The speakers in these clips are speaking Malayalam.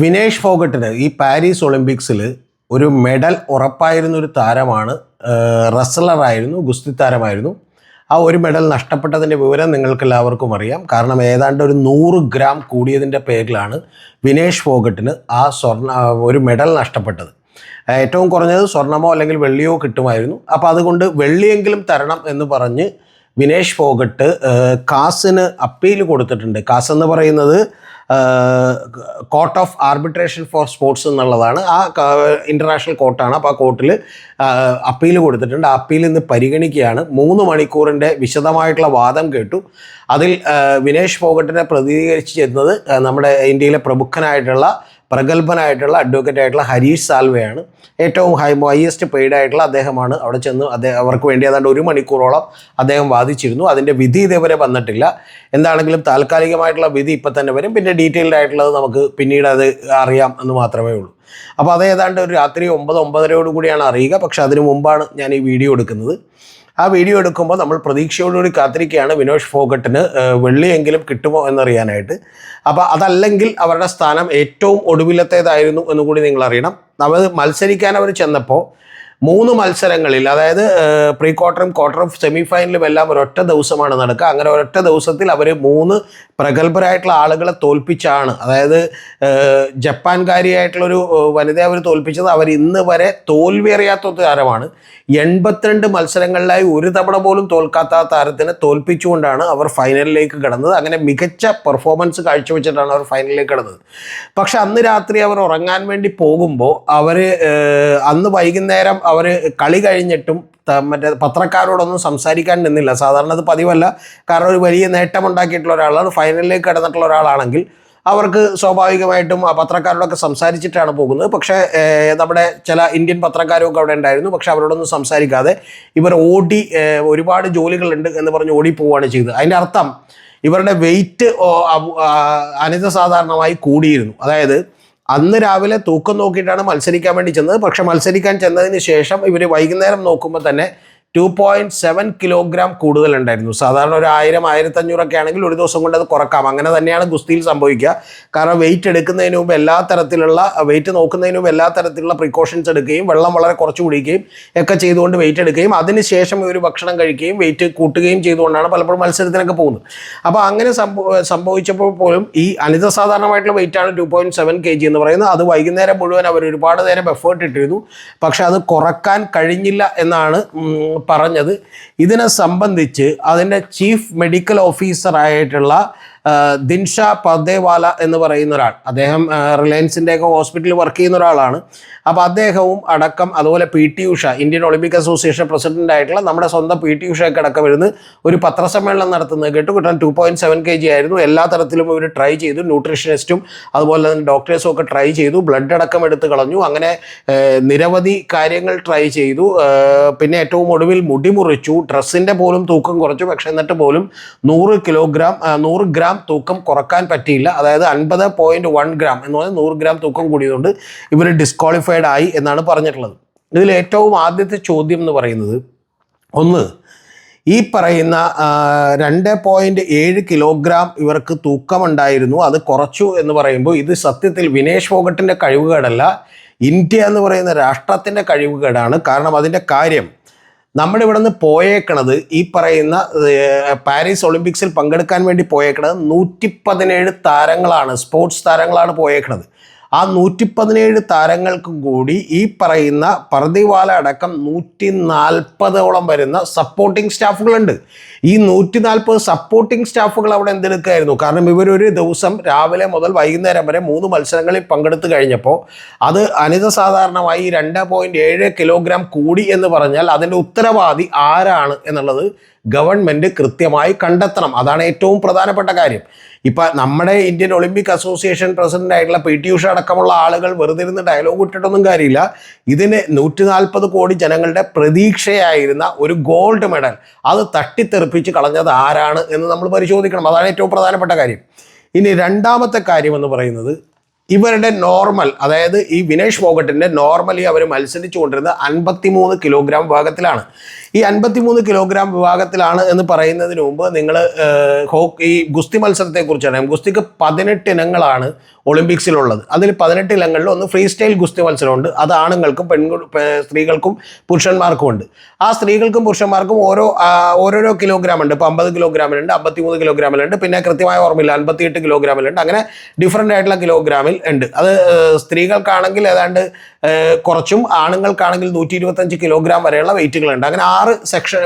വിനേഷ് ഫോഗട്ടിന് ഈ പാരീസ് ഒളിമ്പിക്സിൽ ഒരു മെഡൽ ഉറപ്പായിരുന്ന ഒരു താരമാണ് റസ്ലറായിരുന്നു ഗുസ്തി താരമായിരുന്നു. ആ ഒരു മെഡൽ നഷ്ടപ്പെട്ടതിന്റെ വിവരം നിങ്ങൾക്ക് എല്ലാവർക്കും അറിയാം. കാരണം ഏതാണ്ട് ഒരു നൂറ് ഗ്രാം കൂടിയതിന്റെ പേരിലാണ് വിനേഷ് ഫോഗട്ടിന് ആ സ്വർണ ഒരു മെഡൽ നഷ്ടപ്പെട്ടത്. ഏറ്റവും കുറഞ്ഞത് സ്വർണമോ അല്ലെങ്കിൽ വെള്ളിയോ കിട്ടുമായിരുന്നു. അപ്പോൾ അതുകൊണ്ട് വെള്ളിയെങ്കിലും തരണം എന്ന് പറഞ്ഞ് വിനേഷ് ഫോഗട്ട് കാസിന് അപ്പീൽ കൊടുത്തിട്ടുണ്ട്. കാസ് എന്ന് പറയുന്നത് court of arbitration for sports എന്നുള്ളതാണ്. ആ ഇന്റർനാഷണൽ കോർട്ടാണ് അപ്പോൾ ആ കോർട്ടിൽ അപ്പീൽ കൊടുത്തിട്ടുണ്ട്. ആ അപ്പീൽ ഇന്ന് പരിഗണിക്കുകയാണ്. മൂന്ന് മണിക്കൂറിന്റെ വിശദമായിട്ടുള്ള വാദം കേട്ടു. അതിൽ വിനേഷ് ഫോഗട്ടിനെ പ്രതിനിധീകരിച്ച് ചെന്നത് നമ്മുടെ ഇന്ത്യയിലെ പ്രമുഖനായിട്ടുള്ള പ്രഗത്ഭനായിട്ടുള്ള അഡ്വക്കേറ്റ് ആയിട്ടുള്ള ഹരീഷ് സാൽവെയാണ്. ഏറ്റവും ഹൈ ഹയസ്റ്റ് പെയ്ഡ് ആയിട്ടുള്ള അദ്ദേഹമാണ് അവിടെ ചെന്ന് അദ്ദേഹം അവർക്ക് വേണ്ടി ഏതാണ്ട് ഒരു മണിക്കൂറോളം അദ്ദേഹം വാദിച്ചിരുന്നു. അതിന്റെ വിധി ഇതേവരെ വന്നിട്ടില്ല. എന്താണെങ്കിലും താൽക്കാലികമായിട്ടുള്ള വിധി ഇപ്പം തന്നെ വരും. പിന്നെ ഡീറ്റെയിൽഡ് ആയിട്ടുള്ളത് നമുക്ക് പിന്നീട് അത് അറിയാം എന്ന് മാത്രമേ ഉള്ളൂ. അപ്പോൾ അത് ഏതാണ്ട് ഒരു രാത്രി ഒമ്പത് ഒമ്പതരയോട് കൂടിയാണ് അറിയുക. പക്ഷേ അതിനു മുമ്പാണ് ഞാൻ ഈ വീഡിയോ എടുക്കുന്നത്. ആ വീഡിയോ എടുക്കുമ്പോൾ നമ്മൾ പ്രതീക്ഷയോടുകൂടി കാത്തിരിക്കുകയാണ് വിനോഷ് ഫോഗട്ടിന് വെള്ളിയെങ്കിലും കിട്ടുമോ എന്നറിയാനായിട്ട്. അപ്പോൾ അതല്ലെങ്കിൽ അവരുടെ സ്ഥാനം ഏറ്റവും ഒടുവിലത്തേതായിരുന്നു എന്നുകൂടി നിങ്ങൾ അറിയണം അവർ മത്സരിക്കാൻ അവർ ചെന്നപ്പോൾ മൂന്ന് മത്സരങ്ങളിൽ അതായത് പ്രീ ക്വാർട്ടറും ക്വാർട്ടറും സെമി ഫൈനലും എല്ലാം ഒരൊറ്റ ദിവസമാണ് നടക്കുക. അങ്ങനെ ഒരൊറ്റ ദിവസത്തിൽ അവർ മൂന്ന് പ്രഗത്ഭരായിട്ടുള്ള ആളുകളെ തോൽപ്പിച്ചാണ്. അതായത് ജപ്പാൻകാരിയായിട്ടുള്ളൊരു വനിതയെ അവർ തോൽപ്പിച്ചത് അവർ ഇന്ന് വരെ തോൽവി അറിയാത്ത താരമാണ്. എൺപത്തിരണ്ട് മത്സരങ്ങളിലായി ഒരു തവണ പോലും തോൽക്കാത്ത താരത്തിനെ തോൽപ്പിച്ചുകൊണ്ടാണ് അവർ ഫൈനലിലേക്ക് കടന്നത്. അങ്ങനെ മികച്ച പെർഫോമൻസ് കാഴ്ചവെച്ചിട്ടാണ് അവർ ഫൈനലിലേക്ക് കടന്നത്. പക്ഷെ അന്ന് രാത്രി അവർ ഉറങ്ങാൻ വേണ്ടി പോകുമ്പോൾ അവർ അന്ന് വൈകുന്നേരം അവർ കളി കഴിഞ്ഞിട്ടും മറ്റേ പത്രക്കാരോടൊന്നും സംസാരിക്കാൻ നിന്നില്ല. സാധാരണ അത് പതിവല്ല. കാരണം ഒരു വലിയ നേട്ടമുണ്ടാക്കിയിട്ടുള്ള ഒരാളാണ്. ഫൈനലിലേക്ക് കടന്നിട്ടുള്ള ഒരാളാണെങ്കിൽ അവർക്ക് സ്വാഭാവികമായിട്ടും ആ പത്രക്കാരോടൊക്കെ സംസാരിച്ചിട്ടാണ് പോകുന്നത്. പക്ഷേ നമ്മുടെ ചില ഇന്ത്യൻ പത്രക്കാരൊക്കെ അവിടെ ഉണ്ടായിരുന്നു. പക്ഷേ അവരോടൊന്നും സംസാരിക്കാതെ ഇവർ ഓടി ഒരുപാട് ജോലികളുണ്ട് എന്ന് പറഞ്ഞ് ഓടി പോവുകയാണ് ചെയ്തത്. അതിന്റെ അർത്ഥം ഇവരുടെ വെയിറ്റ് അനിത സാധാരണമായി കൂടിയിരുന്നു. അതായത് അന്ന് രാവിലെ തൂക്കം നോക്കിയിട്ടാണ് മത്സരിക്കാൻ വേണ്ടി ചെന്നത്. പക്ഷെ മത്സരിക്കാൻ ചെന്നതിന് ശേഷം ഇവർ വൈകുന്നേരം നോക്കുമ്പോൾ തന്നെ ടു പോയിന്റ് സെവൻ കിലോഗ്രാം കൂടുതൽ ഉണ്ടായിരുന്നു സാധാരണ ഒരു ആയിരം ആയിരത്തഞ്ഞൂറൊക്കെ ആണെങ്കിൽ ഒരു ദിവസം കൊണ്ട് അത് കുറക്കാം. അങ്ങനെ തന്നെയാണ് ഗുസ്തിയിൽ സംഭവിക്കുക. കാരണം വെയിറ്റ് എടുക്കുന്നതിന് മുമ്പ് എല്ലാ തരത്തിലുള്ള വെയിറ്റ് നോക്കുന്നതിന് മുമ്പ് എല്ലാ തരത്തിലുള്ള പ്രിക്കോഷൻസ് എടുക്കുകയും വെള്ളം വളരെ കുറച്ച് കുടിക്കുകയും ഒക്കെ ചെയ്തുകൊണ്ട് വെയിറ്റ് എടുക്കുകയും അതിനുശേഷം ഒരു ഭക്ഷണം കഴിക്കുകയും വെയിറ്റ് കൂട്ടുകയും ചെയ്തുകൊണ്ടാണ് പലപ്പോഴും മത്സരത്തിനൊക്കെ പോകുന്നത്. അപ്പോൾ അങ്ങനെ സംഭവ സംഭവിച്ചപ്പോൾ പോലും ഈ അനിത സാധാരണമായിട്ടുള്ള വെയിറ്റ് ആണ് two point seven K G എന്ന് പറയുന്നത്. അത് വൈകുന്നേരം മുഴുവൻ അവർ ഒരുപാട് നേരം എഫേർട്ട് ഇട്ടിരുന്നു. പക്ഷെ അത് കുറയ്ക്കാൻ കഴിഞ്ഞില്ല എന്നാണ് പറഞ്ഞത്. ഇതിനെ സംബന്ധിച്ച് അതിന്റെ ചീഫ് മെഡിക്കൽ ആ, ദിൻഷ പർദേവാല എന്ന് പറയുന്ന ഒരാൾ അദ്ദേഹം റിലയൻസിന്റെ ഒക്കെ ഹോസ്പിറ്റലിൽ വർക്ക് ചെയ്യുന്ന ഒരാളാണ് അപ്പോൾ അദ്ദേഹവും അടക്കം അതുപോലെ P T Usha Indian Olympic association president ആയിട്ടുള്ള നമ്മുടെ സ്വന്തം പി ടി ഉഷയൊക്കെ അടക്കം ഇരുന്ന് ഒരു പത്രസമ്മേളനം നടത്തുന്നത് കേട്ടു. കിട്ടാൻ two point seven K G ആയിരുന്നു. എല്ലാ തരത്തിലും ഇവർ ട്രൈ ചെയ്തു. ന്യൂട്രീഷനിസ്റ്റും അതുപോലെ തന്നെ ഡോക്ടേഴ്സും ഒക്കെ ട്രൈ ചെയ്തു. ബ്ലഡ് അടക്കം എടുത്ത് കളഞ്ഞു. അങ്ങനെ നിരവധി കാര്യങ്ങൾ ട്രൈ ചെയ്തു. പിന്നെ ഏറ്റവും ഒടുവിൽ മുടി മുറിച്ചു. ഡ്രസ്സിന്റെ പോലും തൂക്കം കുറച്ചു. പക്ഷേ എന്നിട്ട് പോലും നൂറ് കിലോഗ്രാം നൂറ് ഗ്രാം തൂക്കം കുറയ്ക്കാൻ പറ്റിയില്ല. അതായത് അൻപത് പോയിന്റ് വൺ ഗ്രാം എന്ന് പറഞ്ഞാൽ നൂറ് ഗ്രാം തൂക്കം കൂടിയതുകൊണ്ട് ഇവർ ഡിസ്ക്വാളിഫൈഡ് ആയി എന്നാണ് പറഞ്ഞിട്ടുള്ളത്. ഇതിൽ ഏറ്റവും ആദ്യത്തെ ചോദ്യം എന്ന് പറയുന്നത് ഒന്ന് ഈ പറയുന്ന രണ്ട് പോയിന്റ് ഏഴ് കിലോഗ്രാം ഇവർക്ക് തൂക്കമുണ്ടായിരുന്നു. അത് കുറച്ചു എന്ന് പറയുമ്പോൾ ഇത് സത്യത്തിൽ വിനേഷ് ഫോഗട്ടിന്റെ കഴിവുകേടല്ല. ഇന്ത്യ എന്ന് പറയുന്ന രാഷ്ട്രത്തിന്റെ കഴിവുകേടാണ്. കാരണം അതിന്റെ കാര്യം നമ്മുടെ ഇവിടെ പോയേക്കണത് ഈ പറയുന്ന പാരീസ് ഒളിമ്പിക്സിൽ പങ്കെടുക്കാൻ വേണ്ടി പോയേക്കണത് നൂറ്റി പതിനേഴ് താരങ്ങളാണ് സ്പോർട്സ് താരങ്ങളാണ് പോയേക്കണത്. ആ നൂറ്റി പതിനേഴ് താരങ്ങൾക്കും കൂടി ഈ പറയുന്ന പർദിവാല അടക്കം നൂറ്റി നാൽപ്പതോളം വരുന്ന സപ്പോർട്ടിംഗ് സ്റ്റാഫുകളുണ്ട്. ഈ നൂറ്റി നാൽപ്പത് സപ്പോർട്ടിംഗ് സ്റ്റാഫുകൾ അവിടെ എന്തെടുക്കായിരുന്നു? കാരണം ഇവരൊരു ദിവസം രാവിലെ മുതൽ വൈകുന്നേരം വരെ മൂന്ന് മത്സരങ്ങളിൽ പങ്കെടുത്തു കഴിഞ്ഞപ്പോൾ അത് അനിത സാധാരണമായി രണ്ട് പോയിന്റ് ഏഴ് കിലോഗ്രാം കൂടി എന്ന് പറഞ്ഞാൽ അതിന്റെ ഉത്തരവാദി ആരാണ് എന്നുള്ളത് ഗവൺമെന്റ് കൃത്യമായി കണ്ടെത്തണം. അതാണ് ഏറ്റവും പ്രധാനപ്പെട്ട കാര്യം. ഇപ്പം നമ്മുടെ ഇന്ത്യൻ ഒളിമ്പിക് അസോസിയേഷൻ പ്രസിഡന്റ് ആയിട്ടുള്ള പി ടി ഉഷ അടക്കമുള്ള ആളുകൾ വെറുതെ ഇരുന്ന് ഡയലോഗ് ഇട്ടിട്ടൊന്നും കാര്യമില്ല. ഇതിന് നൂറ്റി നാൽപ്പത് കോടി ജനങ്ങളുടെ പ്രതീക്ഷയായിരുന്ന ഒരു ഗോൾഡ് മെഡൽ അത് തട്ടിത്തെറിപ്പിച്ച് കളഞ്ഞത് ആരാണ് എന്ന് നമ്മൾ പരിശോധിക്കണം. അതാണ് ഏറ്റവും പ്രധാനപ്പെട്ട കാര്യം. ഇനി രണ്ടാമത്തെ കാര്യം എന്ന് പറയുന്നത് ഇവരുടെ നോർമൽ അതായത് ഈ വിനേഷ് ഫോഗട്ടിന്റെ നോർമലി അവർ മത്സരിച്ചു കൊണ്ടിരുന്നത് അൻപത്തിമൂന്ന് കിലോഗ്രാം ഭാഗത്തിലാണ്. ഈ അൻപത്തിമൂന്ന് കിലോഗ്രാം വിഭാഗത്തിലാണ് എന്ന് പറയുന്നതിന് മുമ്പ് നിങ്ങൾ ഈ ഗുസ്തി മത്സരത്തെക്കുറിച്ച് അറിയാം ഗുസ്തിക്ക് പതിനെട്ട് ഇനങ്ങളാണ് ഒളിമ്പിക്സിലുള്ളത്. അതിൽ പതിനെട്ട് ഇനങ്ങളിൽ ഒന്ന് ഫ്രീ സ്റ്റൈൽ ഗുസ്തി മത്സരമുണ്ട്. അത് ആണുങ്ങൾക്കും പെൺ സ്ത്രീകൾക്കും പുരുഷന്മാർക്കും ഉണ്ട് ആ സ്ത്രീകൾക്കും പുരുഷന്മാർക്കും ഓരോ ഓരോരോ കിലോഗ്രാം ഉണ്ട്. ഇപ്പോൾ അമ്പത് കിലോഗ്രാമിലുണ്ട് അമ്പത്തിമൂന്ന് കിലോഗ്രാമിലുണ്ട് പിന്നെ കൃത്യമായ ഓർമ്മയില്ല അൻപത്തിയെട്ട് കിലോഗ്രാമിലുണ്ട് അങ്ങനെ ഡിഫറെന്റ് ആയിട്ടുള്ള കിലോഗ്രാമിൽ ഉണ്ട്. അത് സ്ത്രീകൾക്കാണെങ്കിൽ ഏതാണ്ട് കുറച്ചും ആണുങ്ങൾക്കാണെങ്കിൽ നൂറ്റി ഇരുപത്തഞ്ച് കിലോഗ്രാം വരെയുള്ള വെയിറ്റുകളുണ്ട്. അങ്ങനെ ആറ് സെക്ഷൻ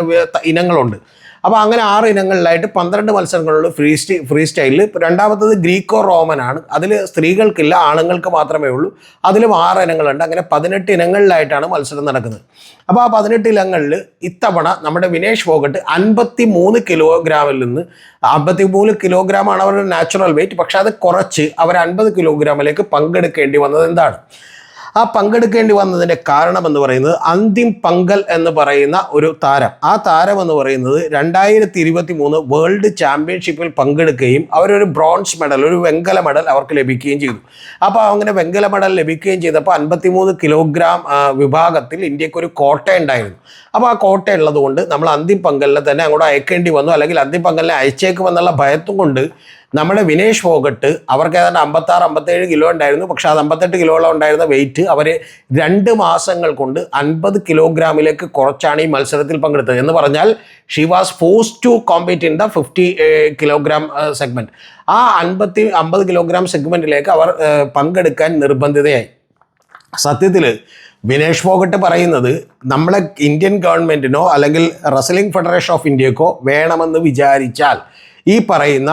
ഇനങ്ങളുണ്ട്. അപ്പോൾ അങ്ങനെ ആറ് ഇനങ്ങളിലായിട്ട് പന്ത്രണ്ട് മത്സരങ്ങളുള്ള ഫ്രീ സ്റ്റൈ ഫ്രീ സ്റ്റൈലിൽ രണ്ടാമത്തത് ഗ്രീക്കോ റോമൻ ആണ് അതിൽ സ്ത്രീകൾക്കില്ല ആണുങ്ങൾക്ക് മാത്രമേ ഉള്ളൂ. അതിലും ആറ് ഇനങ്ങളുണ്ട്. അങ്ങനെ പതിനെട്ട് ഇനങ്ങളിലായിട്ടാണ് മത്സരം നടക്കുന്നത്. അപ്പോൾ ആ പതിനെട്ട് ഇനങ്ങളിൽ ഇത്തവണ നമ്മുടെ വിനേഷ് ഫോഗട്ട് അൻപത്തി മൂന്ന് കിലോഗ്രാമിൽ നിന്ന് അമ്പത്തി മൂന്ന് കിലോഗ്രാമാണ് അവരുടെ നാച്ചുറൽ വെയിറ്റ് പക്ഷേ അത് കുറച്ച് അവർ അൻപത് കിലോഗ്രാമിലേക്ക് പങ്കെടുക്കേണ്ടി വന്നത് എന്താണ്? ആ പങ്കെടുക്കേണ്ടി വന്നതിന്റെ കാരണം എന്ന് പറയുന്നത് അന്തിം പങ്കൽ എന്ന് പറയുന്ന ഒരു താരം. ആ താരം എന്ന് പറയുന്നത് രണ്ടായിരത്തി ഇരുപത്തി മൂന്ന് വേൾഡ് ചാമ്പ്യൻഷിപ്പിൽ പങ്കെടുക്കുകയും അവരൊരു ബ്രോൺസ് മെഡൽ ഒരു വെങ്കല മെഡൽ അവർക്ക് ലഭിക്കുകയും ചെയ്തു. അപ്പോൾ അങ്ങനെ വെങ്കല മെഡൽ ലഭിക്കുകയും ചെയ്തപ്പോൾ അൻപത്തിമൂന്ന് കിലോഗ്രാം വിഭാഗത്തിൽ ഇന്ത്യയ്ക്ക് ഒരു കോട്ട ഉണ്ടായിരുന്നു. അപ്പോൾ ആ കോട്ട ഉള്ളതുകൊണ്ട് നമ്മൾ അന്തിം പങ്കലിനെ തന്നെ അങ്ങോട്ട് അയക്കേണ്ടി വന്നു. അല്ലെങ്കിൽ അന്തിം പങ്കലിനെ അയച്ചേക്കുമെന്നുള്ള ഭയത്തും കൊണ്ട് നമ്മുടെ വിനേഷ് ഫോഗട്ട് അവർക്ക് ഏതാണ്ട് അമ്പത്താറ് അമ്പത്തേഴ് കിലോ ഉണ്ടായിരുന്നു. പക്ഷേ അത് അമ്പത്തെട്ട് കിലോളം ഉണ്ടായിരുന്ന വെയിറ്റ് അവർ രണ്ട് മാസങ്ങൾ കൊണ്ട് അൻപത് കിലോഗ്രാമിലേക്ക് കുറച്ചാണ് ഈ മത്സരത്തിൽ പങ്കെടുത്തത്. എന്ന് പറഞ്ഞാൽ she was forced to compete in the fifty kilogram segment ആ അൻപത്തി അമ്പത് കിലോഗ്രാം സെഗ്മെന്റിലേക്ക് അവർ പങ്കെടുക്കാൻ നിർബന്ധിതയായി. സത്യത്തിൽ വിനേഷ് ഫോഗട്ട് പറയുന്നത് നമ്മളെ ഇന്ത്യൻ ഗവൺമെന്റിനോ അല്ലെങ്കിൽ റസലിംഗ് ഫെഡറേഷൻ ഓഫ് ഇന്ത്യക്കോ വേണമെന്ന് വിചാരിച്ചാൽ ഈ പറയുന്ന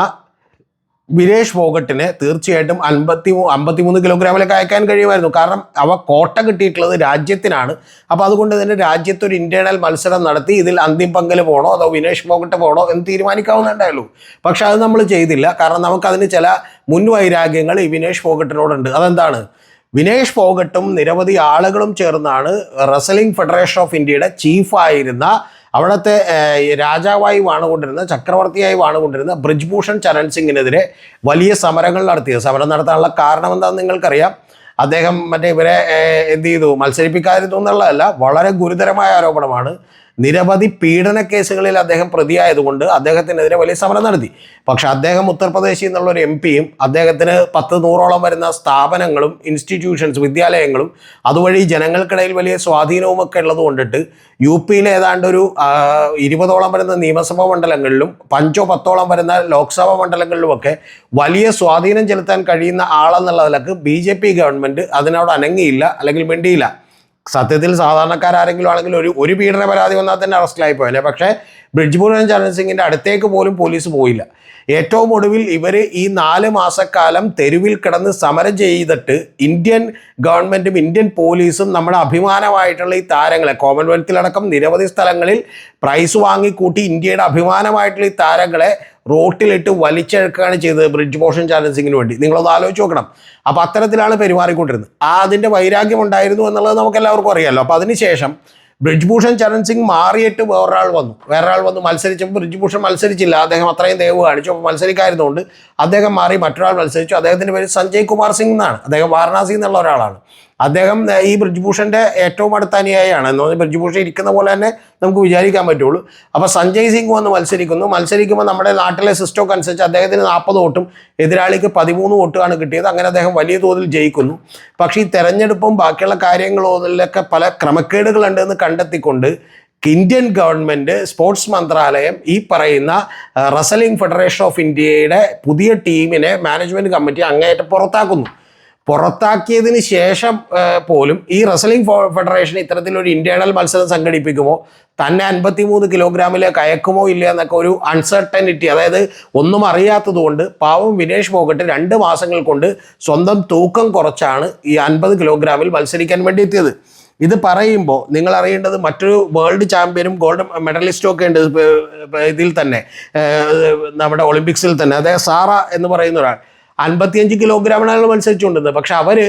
വിനേഷ് ഫോഗട്ടിന് തീർച്ചയായിട്ടും അൻപത്തി അമ്പത്തിമൂന്ന് കിലോഗ്രാമിലേക്ക് അയക്കാൻ കഴിയുമായിരുന്നു. കാരണം അവ കോട്ട കിട്ടിയിട്ടുള്ളത് രാജ്യത്തിനാണ്. അപ്പോൾ അതുകൊണ്ട് തന്നെ രാജ്യത്ത് ഒരു ഇന്റേണൽ മത്സരം നടത്തി ഇതിൽ അന്തിം പങ്കൽ പോകണോ അതോ വിനേഷ് ഫോഗട്ട് പോകണോ എന്ന് തീരുമാനിക്കാവുന്നുണ്ടായുള്ളൂ പക്ഷെ അത് നമ്മൾ ചെയ്തില്ല. കാരണം നമുക്കതിന് ചില മുൻവൈരാഗ്യങ്ങൾ ഈ വിനേഷ് ഫോഗട്ടിനോടുണ്ട് അതെന്താണ്? വിനേഷ് ഫോഗട്ടും നിരവധി ആളുകളും ചേർന്നാണ് റസലിംഗ് ഫെഡറേഷൻ ഓഫ് ഇന്ത്യയുടെ ചീഫായിരുന്ന അവിടുത്തെ രാജാവായി വാണുകൊണ്ടിരുന്ന ചക്രവർത്തിയായി വാണുകൊണ്ടിരുന്ന ബ്രിജ്ഭൂഷൺ ചരൺ സിംഗിനെതിരെ വലിയ സമരങ്ങൾ നടത്തിയത്. സമരം നടത്താനുള്ള കാരണം എന്താണെന്ന് നിങ്ങൾക്കറിയാം. അദ്ദേഹം മറ്റേ ഇവരെ എന്ത് ചെയ്തു? മത്സരിപ്പിക്കാതിരുന്നു എന്നുള്ളതല്ല വളരെ ഗുരുതരമായ ആരോപണമാണ്. നിരവധി പീഡന കേസുകളിൽ അദ്ദേഹം പ്രതിയായതുകൊണ്ട് അദ്ദേഹത്തിനെതിരെ വലിയ സമരം നടത്തി. പക്ഷെ അദ്ദേഹം ഉത്തർപ്രദേശിൽ നിന്നുള്ള ഒരു എം പിയും അദ്ദേഹത്തിന് പത്ത് നൂറോളം വരുന്ന സ്ഥാപനങ്ങളും ഇൻസ്റ്റിറ്റ്യൂഷൻസ് വിദ്യാലയങ്ങളും അതുവഴി ജനങ്ങൾക്കിടയിൽ വലിയ സ്വാധീനവും ഒക്കെ ഉള്ളത് കൊണ്ടിട്ട് യു പിയിലെ ഏതാണ്ട് ഒരു ഇരുപതോളം വരുന്ന നിയമസഭാ മണ്ഡലങ്ങളിലും പഞ്ചോ പത്തോളം വരുന്ന ലോക്സഭാ മണ്ഡലങ്ങളിലുമൊക്കെ വലിയ സ്വാധീനം ചെലുത്താൻ കഴിയുന്ന ആളെന്നുള്ള നിലയ്ക്ക് ബി ജെ പി ഗവൺമെന്റ് അതിനോട് അനങ്ങിയില്ല അല്ലെങ്കിൽ മിണ്ടിയില്ല. സത്യത്തിൽ സാധാരണക്കാരെങ്കിലും ആണെങ്കിൽ ഒരു ഒരു പീഡന പരാതി വന്നാൽ തന്നെ അറസ്റ്റിലായി പോയനെ പക്ഷേ ബ്രിഡ്ജ്പൂരൻ ചരൺ സിംഗിന്റെ അടുത്തേക്ക് പോലും പോലീസ് പോയില്ല. ഏറ്റവും ഒടുവിൽ ഇവർ ഈ നാല് മാസക്കാലം തെരുവിൽ കിടന്ന് സമരം ചെയ്തിട്ട് ഇന്ത്യൻ ഗവൺമെന്റും ഇന്ത്യൻ പോലീസും നമ്മുടെ അഭിമാനമായിട്ടുള്ള ഈ താരങ്ങളെ കോമൺവെൽത്തിലടക്കം നിരവധി സ്ഥലങ്ങളിൽ പ്രൈസ് വാങ്ങിക്കൂട്ടി ഇന്ത്യയുടെ അഭിമാനമായിട്ടുള്ള ഈ താരങ്ങളെ റോട്ടിലിട്ട് വലിച്ചെഴുക്കുകയാണ് ചെയ്തത് ബ്രിഡ്ജ് പോഷൻ ചാലൻസിങ്ങിന് വേണ്ടി. നിങ്ങളൊന്ന് ആലോചിച്ച് നോക്കണം. അപ്പോൾ അത്തരത്തിലാണ് പെരുമാറിക്കൊണ്ടിരുന്നത്. ആ അതിന്റെ വൈരാഗ്യം ഉണ്ടായിരുന്നു എന്നുള്ളത് നമുക്ക് എല്ലാവർക്കും അറിയാമല്ലോ അപ്പോൾ അതിനുശേഷം ബ്രിജ്ഭൂഷൺ ചരൺ സിംഗ് മാറിയിട്ട് വേറൊരാൾ വന്നു. വേറൊരാൾ വന്ന് മത്സരിച്ചപ്പോൾ ബ്രിജ്ഭൂഷൺ മത്സരിച്ചില്ല. അദ്ദേഹം അത്രയും ദയവ് കാണിച്ചു. അപ്പോൾ മത്സരിക്കായിരുന്നുകൊണ്ട് അദ്ദേഹം മാറി മറ്റൊരാൾ മത്സരിച്ചു. അദ്ദേഹത്തിന്റെ പേര് സഞ്ജയ് കുമാർ സിംഗ് എന്നാണ്. അദ്ദേഹം വാരണാസി എന്നുള്ള ഒരാളാണ്. അദ്ദേഹം ഈ ബ്രിജ്ഭൂഷന്റെ ഏറ്റവും അടുത്ത അനുയായിയാണ്. എന്ന് പറഞ്ഞാൽ ബ്രിജ്ഭൂഷൺ ഇരിക്കുന്ന പോലെ തന്നെ നമുക്ക് വിചാരിക്കാൻ പറ്റുള്ളൂ. അപ്പോൾ സഞ്ജയ് സിംഗ് വന്ന് മത്സരിക്കുന്നു. മത്സരിക്കുമ്പോൾ നമ്മുടെ നാട്ടിലെ സിസ്റ്റമൊക്കെ അനുസരിച്ച് അദ്ദേഹത്തിന് നാൽപ്പത് വോട്ടും എതിരാളിക്ക് പതിമൂന്ന് വോട്ടുമാണ് കിട്ടിയത്. അങ്ങനെ അദ്ദേഹം വലിയ തോതിൽ ജയിക്കുന്നു. പക്ഷേ ഈ തെരഞ്ഞെടുപ്പും ബാക്കിയുള്ള കാര്യങ്ങളൊക്കെ പല ക്രമക്കേടുകളുണ്ട് എന്ന് കണ്ടെത്തിക്കൊണ്ട് ഇന്ത്യൻ ഗവൺമെന്റ് സ്പോർട്സ് മന്ത്രാലയം ഈ പറയുന്ന റസലിംഗ് ഫെഡറേഷൻ ഓഫ് ഇന്ത്യയുടെ പുതിയ ടീമിനെ മാനേജ്മെന്റ് കമ്മിറ്റി അങ്ങേയറ്റം പുറത്താക്കുന്നു. പുറത്താക്കിയതിന് ശേഷം പോലും ഈ റസലിംഗ് ഫെഡറേഷൻ ഇത്തരത്തിലൊരു ഇന്റേണൽ മത്സരം സംഘടിപ്പിക്കുമോ? തന്നെ അൻപത്തിമൂന്ന് കിലോഗ്രാമിലെ കയക്കുമോ ഇല്ല എന്നൊക്കെ ഒരു അൺസർട്ടനിറ്റി അതായത് ഒന്നും അറിയാത്തത് കൊണ്ട് പാവം വിനേഷ് പോകട്ട് രണ്ട് മാസങ്ങൾ കൊണ്ട് സ്വന്തം തൂക്കം കുറച്ചാണ് ഈ അൻപത് കിലോഗ്രാമിൽ മത്സരിക്കാൻ വേണ്ടി എത്തിയത് ഇത് പറയുമ്പോൾ നിങ്ങൾ അറിയേണ്ടത് മറ്റൊരു വേൾഡ് ചാമ്പ്യനും ഗോൾഡ് മെഡലിസ്റ്റും ഒക്കെ ഉണ്ട് ഇതിൽ തന്നെ നമ്മുടെ ഒളിമ്പിക്സിൽ തന്നെ. അതായത് സാറ എന്ന് പറയുന്ന ഒരാൾ. അൻപത്തിയഞ്ച് കിലോഗ്രാമിനാണ് മത്സരിച്ചുകൊണ്ടിരുന്നത്. പക്ഷെ അവർ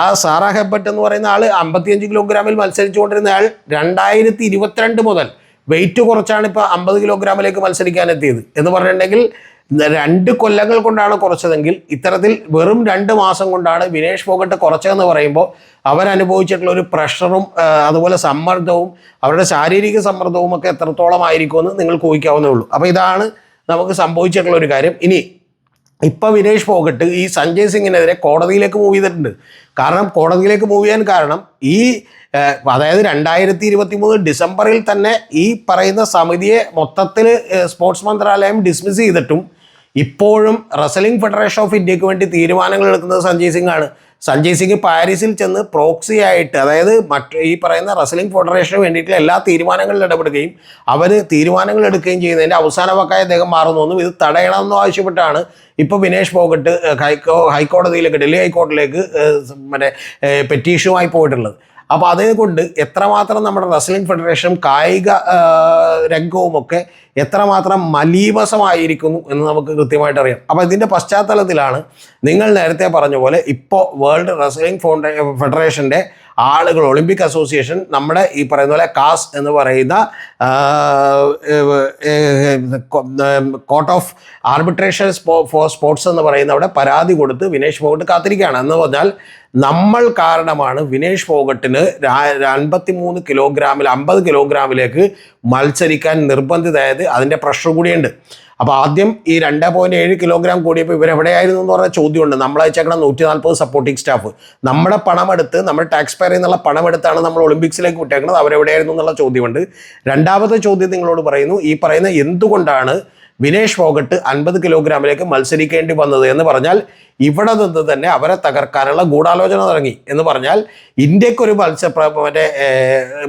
ആ സാറാ ഹെബറ്റ് എന്ന് പറയുന്ന ആൾ അമ്പത്തിയഞ്ച് കിലോഗ്രാമിൽ മത്സരിച്ചുകൊണ്ടിരുന്ന ആൾ രണ്ടായിരത്തി ഇരുപത്തിരണ്ട് മുതൽ വെയിറ്റ് കുറച്ചാണ് ഇപ്പോൾ അമ്പത് കിലോഗ്രാമിലേക്ക് മത്സരിക്കാൻ എത്തിയത് എന്ന് പറഞ്ഞിട്ടുണ്ടെങ്കിൽ രണ്ട് കൊല്ലങ്ങൾ കൊണ്ടാണ് കുറച്ചതെങ്കിൽ ഇത്തരത്തിൽ വെറും രണ്ട് മാസം കൊണ്ടാണ് വിനേഷ് ഫോഗട്ട് കുറച്ചതെന്ന് പറയുമ്പോൾ അവരനുഭവിച്ചിട്ടുള്ള ഒരു പ്രഷറും അതുപോലെ സമ്മർദ്ദവും അവരുടെ ശാരീരിക സമ്മർദ്ദവും ഒക്കെ എത്രത്തോളം ആയിരിക്കുമെന്ന് നിങ്ങൾക്ക് ഊഹിക്കാവുന്നേ ഉള്ളൂ. അപ്പോൾ ഇതാണ് നമുക്ക് സംഭവിച്ചിട്ടുള്ള ഒരു കാര്യം. ഇനി ഇപ്പൊ വിനേഷ് ഫോഗട്ട് ഈ സഞ്ജയ് സിംഗിനെതിരെ കോടതിയിലേക്ക് മൂവ് ചെയ്തിട്ടുണ്ട്. കാരണം കോടതിയിലേക്ക് മൂവ് ചെയ്യാൻ കാരണം ഈ അതായത് രണ്ടായിരത്തി ഇരുപത്തി മൂന്ന് ഡിസംബറിൽ തന്നെ ഈ പറയുന്ന സമിതിയെ മൊത്തത്തിൽ സ്പോർട്സ് മന്ത്രാലയം ഡിസ്മിസ് ചെയ്തിട്ടും ഇപ്പോഴും റസലിംഗ് ഫെഡറേഷൻ ഓഫ് ഇന്ത്യയ്ക്ക് വേണ്ടി തീരുമാനങ്ങൾ എടുക്കുന്നത് സഞ്ജയ് സിംഗ് ആണ് സഞ്ജയ് സിംഗ് പാരീസിൽ ചെന്ന് പ്രോക്സി ആയിട്ട് അതായത് മറ്റ് ഈ പറയുന്ന റസലിംഗ് ഫെഡറേഷന് വേണ്ടിയിട്ടുള്ള എല്ലാ തീരുമാനങ്ങളിലും ഇടപെടുകയും അവർ തീരുമാനങ്ങൾ എടുക്കുകയും ചെയ്യുന്നതിന്റെ അവസാന വാക്കായി അദ്ദേഹം മാറുന്നു ഇത് തടയണമെന്നും ആവശ്യപ്പെട്ടാണ് ഇപ്പോൾ വിനേഷ് പോകട്ട് ഹൈക്കോ ഹൈക്കോടതിയിലേക്ക് ഡൽഹി ഹൈക്കോടതിയിലേക്ക് മറ്റേ പെറ്റീഷനുമായി പോയിട്ടുള്ളത്. അപ്പോൾ അതേകൊണ്ട് എത്രമാത്രം നമ്മുടെ റെസ്ലിംഗ് ഫെഡറേഷനും കായിക രംഗവുമൊക്കെ എത്രമാത്രം മലീമസമായിരിക്കുന്നു എന്ന് നമുക്ക് കൃത്യമായിട്ട് അറിയാം അപ്പോൾ ഇതിന്റെ പശ്ചാത്തലത്തിലാണ് നിങ്ങൾ നേരത്തെ പറഞ്ഞ പോലെ ഇപ്പോൾ വേൾഡ് റെസ്ലിംഗ് ഫൗണ്ട ഫെഡറേഷന്റെ ആളുകൾ ഒളിമ്പിക് അസോസിയേഷൻ നമ്മുടെ ഈ പറയുന്ന പോലെ കാസ് എന്ന് പറയുന്ന court of arbitration for sports എന്ന് പറയുന്ന അവിടെ പരാതി കൊടുത്ത് വിനേഷ് ഫോഗട്ട് കാത്തിരിക്കുകയാണ്. എന്ന് പറഞ്ഞാൽ നമ്മൾ കാരണമാണ് വിനേഷ് ഫോഗട്ടിന് അൻപത്തി മൂന്ന് കിലോഗ്രാമിൽ അമ്പത് കിലോഗ്രാമിലേക്ക് മത്സരിക്കാൻ നിർബന്ധിതായത് അതിന്റെ പ്രഷർ കൂടിയുണ്ട്. അപ്പോൾ ആദ്യം ഈ രണ്ട് പോയിന്റ് ഏഴ് കിലോഗ്രാം കൂടിയപ്പോൾ ഇവരെവിടെയായിരുന്നു എന്ന് പറഞ്ഞ ചോദ്യമുണ്ട്. നമ്മൾ അയച്ചേക്കണം നൂറ്റി നാൽപ്പത് സപ്പോർട്ടിംഗ് സ്റ്റാഫ് നമ്മുടെ പണമെടുത്ത് നമ്മൾ ടാക്സ് പേരിൽ നിന്നുള്ള പണമെടുത്താണ് നമ്മൾ ഒളിമ്പിക്സിലേക്ക് വിട്ടേക്കുന്നത് അവരെവിടെയായിരുന്നു എന്നുള്ള ചോദ്യമുണ്ട്. രണ്ടാമത്തെ ചോദ്യം നിങ്ങളോട് പറയുന്നു. ഈ പറയുന്ന എന്തുകൊണ്ടാണ് വിനേഷ് ഫോഗട്ട് അൻപത് കിലോഗ്രാമിലേക്ക് മത്സരിക്കേണ്ടി വന്നത് എന്ന് പറഞ്ഞാൽ ഇവിടെ നിന്ന് തന്നെ അവരെ തകർക്കാനുള്ള ഗൂഢാലോചന തുടങ്ങി എന്ന് പറഞ്ഞാൽ ഇന്ത്യക്കൊരു മത്സര മറ്റേ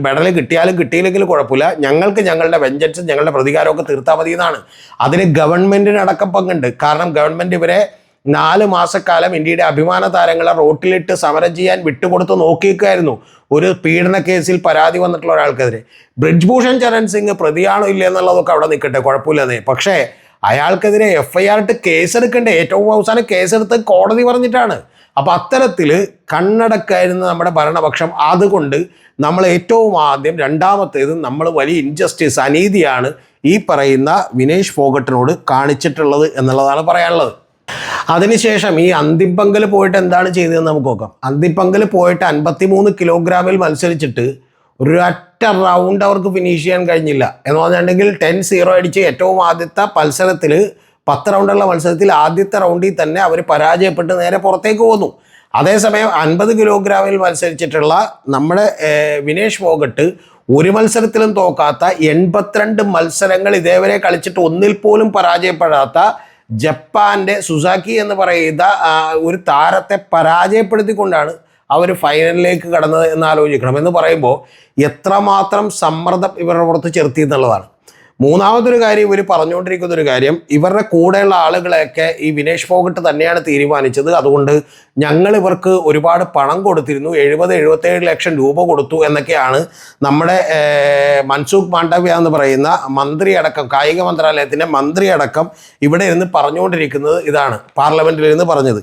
മെഡൽ കിട്ടിയാലും കിട്ടിയില്ലെങ്കിലും കുഴപ്പമില്ല. ഞങ്ങൾക്ക് ഞങ്ങളുടെ വെഞ്ചൻസും ഞങ്ങളുടെ പ്രതികാരമൊക്കെ തീർത്താൽ മതി എന്നാണ് അതിന് ഗവൺമെന്റിനടക്കം പങ്കുണ്ട്. കാരണം ഗവൺമെന്റ് ഇവരെ നാല് മാസക്കാലം ഇന്ത്യയുടെ അഭിമാന താരങ്ങളെ റോട്ടിലിട്ട് സമരം ചെയ്യാൻ വിട്ടുകൊടുത്ത് നോക്കിയിരിക്കുകയായിരുന്നു ഒരു പീഡന കേസിൽ പരാതി വന്നിട്ടുള്ള ഒരാൾക്കെതിരെ. ബ്രിജ്ഭൂഷൺ ചരൺ സിംഗ് പ്രതിയാണോ ഇല്ല എന്നുള്ളതൊക്കെ അവിടെ നിൽക്കട്ടെ കുഴപ്പമില്ലെന്നേ. പക്ഷേ അയാൾക്കെതിരെ എഫ് ഐ ആർ ഇട്ട് കേസെടുക്കണ്ടേ ഏറ്റവും അവസാനം കേസെടുത്ത് കോടതി പറഞ്ഞിട്ടാണ്. അപ്പം അത്തരത്തിൽ കണ്ണടക്കായിരുന്ന നമ്മുടെ ഭരണപക്ഷം. അതുകൊണ്ട് നമ്മൾ ഏറ്റവും ആദ്യം രണ്ടാമത്തേത് നമ്മൾ വലിയ ഇൻജസ്റ്റിസ് അനീതിയാണ് ഈ പറയുന്ന വിനേഷ് ഫോഗട്ടിനോട് കാണിച്ചിട്ടുള്ളത് എന്നുള്ളതാണ് പറയാനുള്ളത്. അതിനുശേഷം ഈ അന്തിപ്പങ്കൽ പോയിട്ട് എന്താണ് ചെയ്തതെന്ന് നമുക്ക് നോക്കാം. അന്തിപ്പങ്കൽ പോയിട്ട് അൻപത്തി മൂന്ന് കിലോഗ്രാമിൽ മത്സരിച്ചിട്ട് ഒരൊറ്റ റൗണ്ട് അവർക്ക് ഫിനിഷ് ചെയ്യാൻ കഴിഞ്ഞില്ല. എന്ന് പറഞ്ഞിട്ടുണ്ടെങ്കിൽ ടെൻ സീറോ അടിച്ച് ഏറ്റവും ആദ്യത്തെ മത്സരത്തിൽ പത്ത് റൗണ്ടുള്ള മത്സരത്തിൽ ആദ്യത്തെ റൗണ്ടിൽ തന്നെ അവർ പരാജയപ്പെട്ട് നേരെ പുറത്തേക്ക് പോന്നു. അതേസമയം അൻപത് കിലോഗ്രാമിൽ മത്സരിച്ചിട്ടുള്ള നമ്മുടെ വിനേഷ് ഫോഗട്ട് ഒരു മത്സരത്തിലും തോക്കാത്ത എൺപത്തിരണ്ട് മത്സരങ്ങൾ ഇതേവരെ കളിച്ചിട്ട് ഒന്നിൽ പോലും പരാജയപ്പെടാത്ത ജപ്പാന്റെ സുസാക്കി എന്ന് പറയുന്ന ഒരു താരത്തെ പരാജയപ്പെടുത്തിക്കൊണ്ടാണ് അവർ ഫൈനലിലേക്ക് കടന്നത് എന്ന് ആലോചിക്കണം എന്ന് പറയുമ്പോൾ എത്രമാത്രം സമ്മർദ്ദം ഇവരുടെ പുറത്ത് ചെലുത്തി എന്നുള്ളതാണ്. മൂന്നാമതൊരു കാര്യം ഇവർ പറഞ്ഞുകൊണ്ടിരിക്കുന്ന ഒരു കാര്യം ഇവരുടെ കൂടെയുള്ള ആളുകളെയൊക്കെ ഈ വിനേഷ് ഫോഗട്ട് തന്നെയാണ് തീരുമാനിച്ചത്. അതുകൊണ്ട് ഞങ്ങൾ ഇവർക്ക് ഒരുപാട് പണം കൊടുത്തിരുന്നു. എഴുപത് എഴുപത്തേഴ് ലക്ഷം രൂപ കൊടുത്തു എന്നൊക്കെയാണ് നമ്മുടെ മൻസൂഖ് മാണ്ഡവ്യ എന്ന് പറയുന്ന മന്ത്രി അടക്കം കായിക മന്ത്രാലയത്തിന്റെ മന്ത്രി അടക്കം ഇവിടെ ഇരുന്ന് പറഞ്ഞുകൊണ്ടിരിക്കുന്നത് ഇതാണ്. പാർലമെന്റിൽ ഇരുന്ന് പറഞ്ഞത്.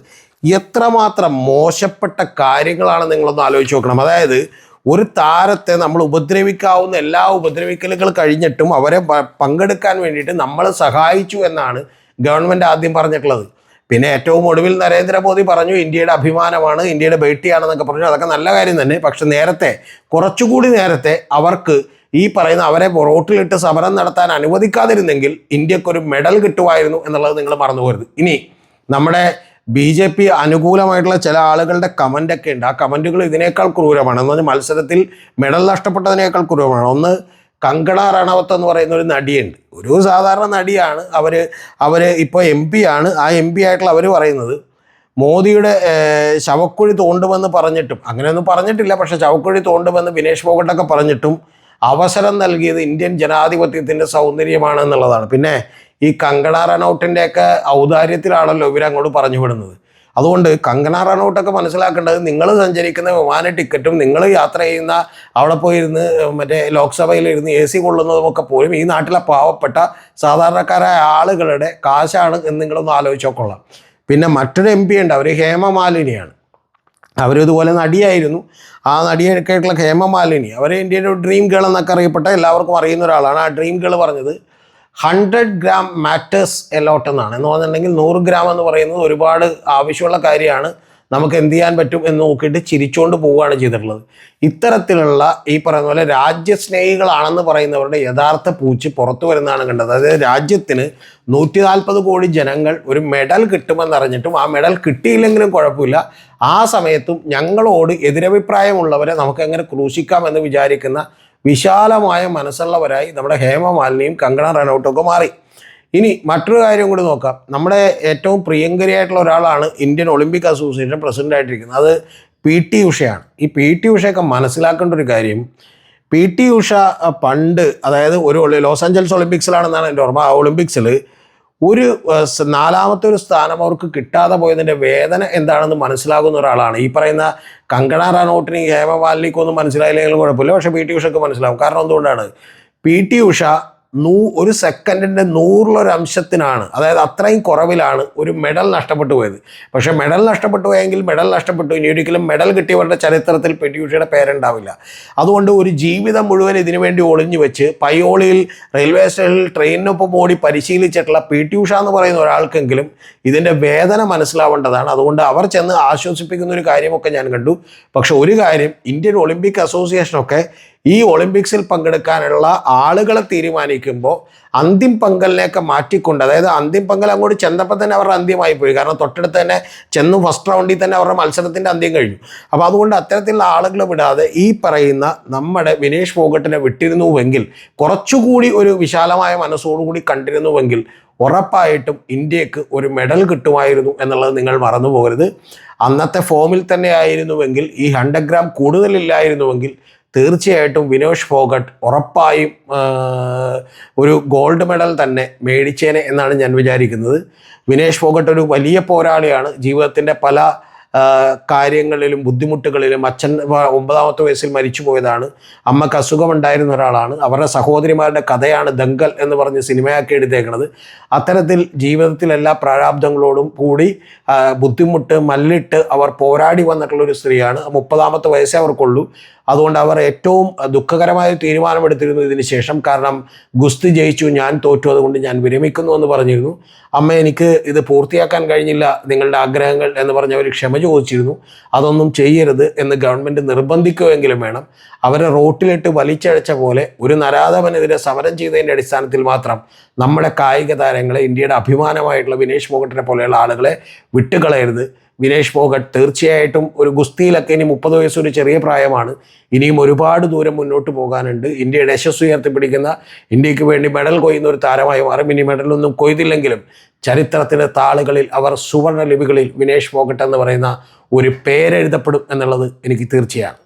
എത്രമാത്രം മോശപ്പെട്ട കാര്യങ്ങളാണ് നിങ്ങളൊന്ന് ആലോചിച്ച് നോക്കണം. അതായത് ഒരു താരത്തെ നമ്മൾ ഉപദ്രവിക്കാവുന്ന എല്ലാ ഉപദ്രവിക്കലുകൾ കഴിഞ്ഞിട്ടും അവരെ പങ്കെടുക്കാൻ വേണ്ടിയിട്ട് നമ്മൾ സഹായിച്ചു എന്നാണ് ഗവൺമെന്റ് ആദ്യം പറഞ്ഞിട്ടുള്ളത്. പിന്നെ ഏറ്റവും ഒടുവിൽ നരേന്ദ്രമോദി പറഞ്ഞു ഇന്ത്യയുടെ അഭിമാനമാണ് ഇന്ത്യയുടെ ബേട്ടിയാണെന്നൊക്കെ പറഞ്ഞു. അതൊക്കെ നല്ല കാര്യം തന്നെ. പക്ഷെ നേരത്തെ കുറച്ചുകൂടി നേരത്തെ അവർക്ക് ഈ പറയുന്ന അവരെ റോട്ടിലിട്ട് സമരം നടത്താൻ അനുവദിക്കാതിരുന്നെങ്കിൽ ഇന്ത്യക്കൊരു മെഡൽ കിട്ടുമായിരുന്നു എന്നുള്ളത് നിങ്ങൾ മറന്നു പോകരുത് ഇനി നമ്മുടെ ബി ജെ പി അനുകൂലമായിട്ടുള്ള ചില ആളുകളുടെ കമന്റ് ഒക്കെ ഉണ്ട്. ആ കമന്റുകൾ ഇതിനേക്കാൾ ക്രൂരമാണ്. എന്ന് പറഞ്ഞാൽ മത്സരത്തിൽ മെഡൽ നഷ്ടപ്പെട്ടതിനേക്കാൾ ക്രൂരമാണ്. ഒന്ന് കങ്കണ റണവത്ത് എന്ന് പറയുന്ന ഒരു നടിയുണ്ട്. ഒരു സാധാരണ നടിയാണ്. അവർ അവർ ഇപ്പോൾ എം പി ആണ്. ആ എം പി ആയിട്ടുള്ള അവർ പറയുന്നത് മോദിയുടെ ശവക്കുഴി തോണ്ടുമെന്ന് പറഞ്ഞിട്ടും അങ്ങനെയൊന്നും പറഞ്ഞിട്ടില്ല പക്ഷേ ശവക്കുഴി തോണ്ടുമെന്ന് വിനേഷ് ഫോഗട്ടൊക്കെ പറഞ്ഞിട്ടും അവസരം നൽകിയത് ഇന്ത്യൻ ജനാധിപത്യത്തിന്റെ സൗന്ദര്യമാണ് എന്നുള്ളതാണ് പിന്നെ ഈ കങ്കണ റണൌട്ടിന്റെയൊക്കെ ഔദാര്യത്തിലാണല്ലോ ഇവരങ്ങോട്ട് പറഞ്ഞു വിടുന്നത്. അതുകൊണ്ട് കങ്കണ റണൌട്ടൊക്കെ മനസ്സിലാക്കേണ്ടത് നിങ്ങൾ സഞ്ചരിക്കുന്ന വിമാന ടിക്കറ്റും നിങ്ങൾ യാത്ര ചെയ്യുന്ന അവിടെ പോയിരുന്ന് മറ്റേ ലോക്സഭയിൽ ഇരുന്ന് എ സി കൊള്ളുന്നതുമൊക്കെ പോലും ഈ നാട്ടിലെ പാവപ്പെട്ട സാധാരണക്കാരായ ആളുകളുടെ കാശാണ് എന്ന് നിങ്ങളൊന്ന് ആലോചിച്ചോക്കൊള്ളാം പിന്നെ മറ്റൊരു എം പി ഉണ്ട് അവർ ഹേമമാലിനിയാണ് അവരിതുപോലെ നടിയായിരുന്നു. ആ നടിയൊക്കെ ആയിട്ടുള്ള ഹേമമാലിനി അവർ ഇന്ത്യയുടെ ഡ്രീം ഗേൾ എന്നൊക്കെ അറിയപ്പെട്ട എല്ലാവർക്കും അറിയുന്ന ഒരാളാണ്. ആ ഡ്രീം ഗേൾ പറഞ്ഞത് hundred gram matters a lot എന്നാണ്. എന്ന് പറഞ്ഞിട്ടുണ്ടെങ്കിൽ നൂറ് ഗ്രാം എന്ന് പറയുന്നത് ഒരുപാട് ആവശ്യമുള്ള കാര്യമാണ്. നമുക്ക് എന്ത് ചെയ്യാൻ പറ്റും എന്ന് നോക്കിയിട്ട് ചിരിച്ചുകൊണ്ട് പോവുകയാണ് ചെയ്തിട്ടുള്ളത്. ഇത്തരത്തിലുള്ള ഈ പറയുന്ന പോലെ രാജ്യസ്നേഹികളാണെന്ന് പറയുന്നവരുടെ യഥാർത്ഥ പൂച്ച് പുറത്തു വരുന്നതാണ് കണ്ടത്. അതായത് രാജ്യത്തിന് നൂറ്റി നാൽപ്പത് കോടി ജനങ്ങൾ ഒരു മെഡൽ കിട്ടുമെന്നറിഞ്ഞിട്ടും ആ മെഡൽ കിട്ടിയില്ലെങ്കിലും കുഴപ്പമില്ല. ആ സമയത്തും ഞങ്ങളോട് എതിരഭിപ്രായമുള്ളവരെ നമുക്ക് എങ്ങനെ ക്രൂശിക്കാം എന്ന് വിചാരിക്കുന്ന വിശാലമായ മനസ്സുള്ളവരായി നമ്മുടെ ഹേമമാലിനിയും കങ്കണ റണൌട്ടൊക്കെ മാറി. ഇനി മറ്റൊരു കാര്യം കൂടി നോക്കാം. നമ്മുടെ ഏറ്റവും പ്രിയങ്കരിയായിട്ടുള്ള ഒരാളാണ് ഇന്ത്യൻ ഒളിമ്പിക് അസോസിയേഷൻ പ്രസിഡന്റ് ആയിട്ടിരിക്കുന്നത്. അത് പി ടി ഉഷയാണ്. ഈ പി ടി ഉഷയൊക്കെ മനസ്സിലാക്കേണ്ട ഒരു കാര്യം പി ടി ഉഷ പണ്ട് അതായത് ഒരു ലോസ് ആഞ്ചൽസ് ഒളിമ്പിക്സിലാണെന്നാണ് എന്റെ ഓർമ്മ. ആ ഒളിമ്പിക്സിൽ ഒരു നാലാമത്തെ ഒരു സ്ഥാനം അവർക്ക് കിട്ടാതെ പോയതിന്റെ വേദന എന്താണെന്ന് മനസ്സിലാകുന്ന ഒരാളാണ്. ഈ പറയുന്ന കങ്കണ റാനോട്ടിന് ഹേമമാലിനിക്കും ഒന്നും മനസ്സിലായില്ലെങ്കിലും കുഴപ്പമില്ല. പക്ഷേ പി ടി ഉഷയ്ക്ക് മനസ്സിലാവും. കാരണം എന്തുകൊണ്ടാണ്? പി ടി ഉഷ നൂ ഒരു സെക്കൻഡിന്റെ നൂറിലൊരു അംശത്തിനാണ്. അതായത് അത്രയും കുറവിലാണ് ഒരു മെഡൽ നഷ്ടപ്പെട്ടു പോയത്. പക്ഷേ മെഡൽ നഷ്ടപ്പെട്ടു പോയെങ്കിൽ മെഡൽ നഷ്ടപ്പെട്ടു. ഇനി ഒരിക്കലും മെഡൽ കിട്ടിയവരുടെ ചരിത്രത്തിൽ പി ടി ഉഷയുടെ പേരുണ്ടാവില്ല. അതുകൊണ്ട് ഒരു ജീവിതം മുഴുവൻ ഇതിനു വേണ്ടി ഒളിഞ്ഞു വെച്ച് പയ്യോളിയിൽ റെയിൽവേ സ്റ്റേഷനിൽ ട്രെയിനിനൊപ്പം ഓടി പരിശീലിച്ചിട്ടുള്ള പി. ടി ഉഷ എന്ന് പറയുന്ന ഒരാൾക്കെങ്കിലും ഇതിന്റെ വേദന മനസ്സിലാവേണ്ടതാണ്. അതുകൊണ്ട് അവർ ചെന്ന് ആശ്വസിപ്പിക്കുന്ന ഒരു കാര്യമൊക്കെ ഞാൻ കണ്ടു. പക്ഷെ ഒരു കാര്യം ഇന്ത്യൻ ഒളിമ്പിക് അസോസിയേഷനൊക്കെ ഈ ഒളിമ്പിക്സിൽ പങ്കെടുക്കാനുള്ള ആളുകളെ തീരുമാനിക്കുമ്പോൾ അന്തിം പങ്കലിനെയൊക്കെ മാറ്റിക്കൊണ്ട് അതായത് അന്തിം പങ്കൽ അങ്ങോട്ട് ചെന്നപ്പോൾ തന്നെ അവരുടെ അന്ത്യമായി പോയി. കാരണം തൊട്ടടുത്ത് തന്നെ ചെന്നു ഫസ്റ്റ് റൗണ്ടിൽ തന്നെ അവരുടെ മത്സരത്തിന്റെ അന്ത്യം കഴിഞ്ഞു. അപ്പോൾ അതുകൊണ്ട് അത്തരത്തിലുള്ള ആളുകളെ വിടാതെ ഈ പറയുന്ന നമ്മുടെ വിനേഷ് ഫോഗട്ടിനെ വിട്ടിരുന്നുവെങ്കിൽ കുറച്ചുകൂടി ഒരു വിശാലമായ മനസ്സോടുകൂടി കണ്ടിരുന്നുവെങ്കിൽ ഉറപ്പായിട്ടും ഇന്ത്യയ്ക്ക് ഒരു മെഡൽ കിട്ടുമായിരുന്നു എന്നുള്ളത് നിങ്ങൾ മറന്നു പോകരുത്. അന്നത്തെ ഫോമിൽ തന്നെ ആയിരുന്നുവെങ്കിൽ ഈ ഹൺഡ്രഡ് ഗ്രാം കൂടുതലില്ലായിരുന്നുവെങ്കിൽ തീർച്ചയായിട്ടും വിനോഷ് ഫോഗട്ട് ഉറപ്പായും ഒരു ഗോൾഡ് മെഡൽ തന്നെ മേടിച്ചേനെ എന്നാണ് ഞാൻ വിചാരിക്കുന്നത്. വിനേഷ് ഫോഗട്ട് ഒരു വലിയ പോരാളിയാണ്. ജീവിതത്തിന്റെ പല കാര്യങ്ങളിലും ബുദ്ധിമുട്ടുകളിലും അച്ഛൻ ഒമ്പതാമത്തെ വയസ്സിൽ മരിച്ചു പോയതാണ്. അമ്മയ്ക്ക് അസുഖമുണ്ടായിരുന്ന ഒരാളാണ്. അവരുടെ സഹോദരിമാരുടെ കഥയാണ് ദങ്കൽ എന്ന് പറഞ്ഞ് സിനിമയാക്കി എടുത്തേക്കുന്നത് അത്തരത്തിൽ ജീവിതത്തിലെല്ലാ പ്രാരാബ്ദങ്ങളോടും കൂടി ബുദ്ധിമുട്ട് മല്ലിട്ട് അവർ പോരാടി വന്നിട്ടുള്ള ഒരു സ്ത്രീയാണ്. മുപ്പതാമത്തെ വയസ്സേ അവർക്കുള്ളൂ. അതുകൊണ്ട് അവർ ഏറ്റവും ദുഃഖകരമായ ഒരു തീരുമാനമെടുത്തിരുന്നു ഇതിന് ശേഷം. കാരണം ഗുസ്തി ജയിച്ചു ഞാൻ തോറ്റു അതുകൊണ്ട് ഞാൻ വിരമിക്കുന്നു എന്ന് പറഞ്ഞിരുന്നു. അമ്മ എനിക്ക് ഇത് പൂർത്തിയാക്കാൻ കഴിഞ്ഞില്ല നിങ്ങളുടെ ആഗ്രഹങ്ങൾ എന്ന് പറഞ്ഞ അവർ ക്ഷമ ചോദിച്ചിരുന്നു അതൊന്നും ചെയ്യരുത് എന്ന് ഗവൺമെന്റ് നിർബന്ധിക്കുമെങ്കിലും വേണം. അവരെ റോട്ടിലിട്ട് വലിച്ചഴച്ച പോലെ ഒരു നരാധവനെതിരെ സമരം ചെയ്തതിന്റെ അടിസ്ഥാനത്തിൽ മാത്രം നമ്മുടെ കായിക താരങ്ങളെ ഇന്ത്യയുടെ അഭിമാനമായിട്ടുള്ള വിനേഷ് ഫോഗട്ടിനെ പോലെയുള്ള ആളുകളെ വിട്ടുകളയരുത്. വിനേഷ് ഫോഗട്ട് തീർച്ചയായിട്ടും ഒരു ഗുസ്തിയിലൊക്കെ ഇനി മുപ്പത് വയസ്സ് ഒരു ചെറിയ പ്രായമാണ്. ഇനിയും ഒരുപാട് ദൂരം മുന്നോട്ട് പോകാനുണ്ട്. ഇന്ത്യയുടെ യശസ് ഉയർത്തിപ്പിടിക്കുന്ന ഇന്ത്യയ്ക്ക് വേണ്ടി മെഡൽ കൊയ്യുന്ന ഒരു താരമായി മാറും. ഇനി മെഡലൊന്നും കൊയ്തില്ലെങ്കിലും ചരിത്രത്തിന്റെ താളുകളിൽ അവർ സുവർണ ലിപികളിൽ വിനേഷ് ഫോഗട്ട് എന്ന് പറയുന്ന ഒരു പേരെഴുതപ്പെടും എന്നുള്ളത് എനിക്ക് തീർച്ചയാണ്.